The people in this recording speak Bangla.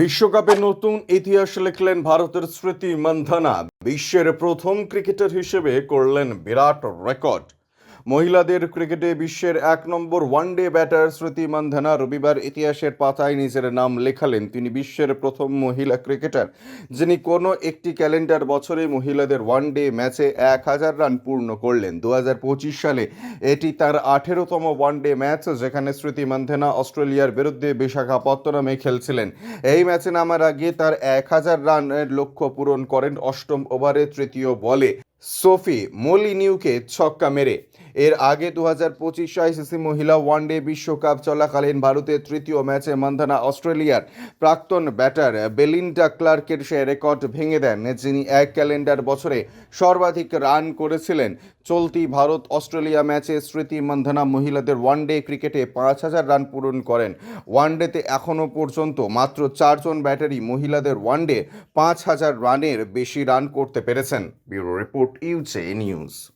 বিশ্বকাপে নতুন ইতিহাস লিখলেন ভারতের স্মৃতি মন্ধনা বিশ্বের প্রথম ক্রিকেটার হিসেবে করলেন বিরাট রেকর্ড। মহিলাদের ক্রিকেটে বিশ্বের এক নম্বর one day batter Shruti Mandhana রবিবার ইতিহাসের পাতায় নিজের নাম লেখালেন। তিনি বিশ্বের প্রথম মহিলা ক্রিকেটার, যিনি কোনো একটি ক্যালেন্ডার বছরে মহিলাদের ওয়ানডে ম্যাচে এক হাজার রান পূর্ণ করলেন। দু হাজার পঁচিশ সালে এটি তার আঠেরোতম ওয়ানডে ম্যাচ, যেখানে শ্রুতি মান্ধানা অস্ট্রেলিয়ার বিরুদ্ধে বিশাখাপত্তনমে খেলছিলেন। এই ম্যাচে নামার আগে তার এক হাজার রানের লক্ষ্য পূরণ করেন অষ্টম ওভারে তৃতীয় বলে। সোফি মোলিনিউকে ছক্কা মেরে। এর আগে দু হাজার পঁচিশ আইসিসি মহিলা ওয়ানডে বিশ্বকাপ চলাকালীন ভারতের তৃতীয় ম্যাচে মান্ধানা অস্ট্রেলিয়ার প্রাক্তন ব্যাটার বেলিন্ডা ক্লার্কের সে রেকর্ড ভেঙে দেন, যিনি এক ক্যালেন্ডার বছরে সর্বাধিক রান করেছিলেন। চলতি ভারত অস্ট্রেলিয়া ম্যাচে স্মৃতি মান্ধানা মহিলাদের ওয়ানডে ক্রিকেটে পাঁচ হাজার রান পূরণ করেন। ওয়ানডেতে এখনও পর্যন্ত মাত্র চারজন ব্যাটারই মহিলাদের ওয়ানডে পাঁচ হাজার রানের বেশি রান করতে পেরেছেন। Bureau report. report, you say news.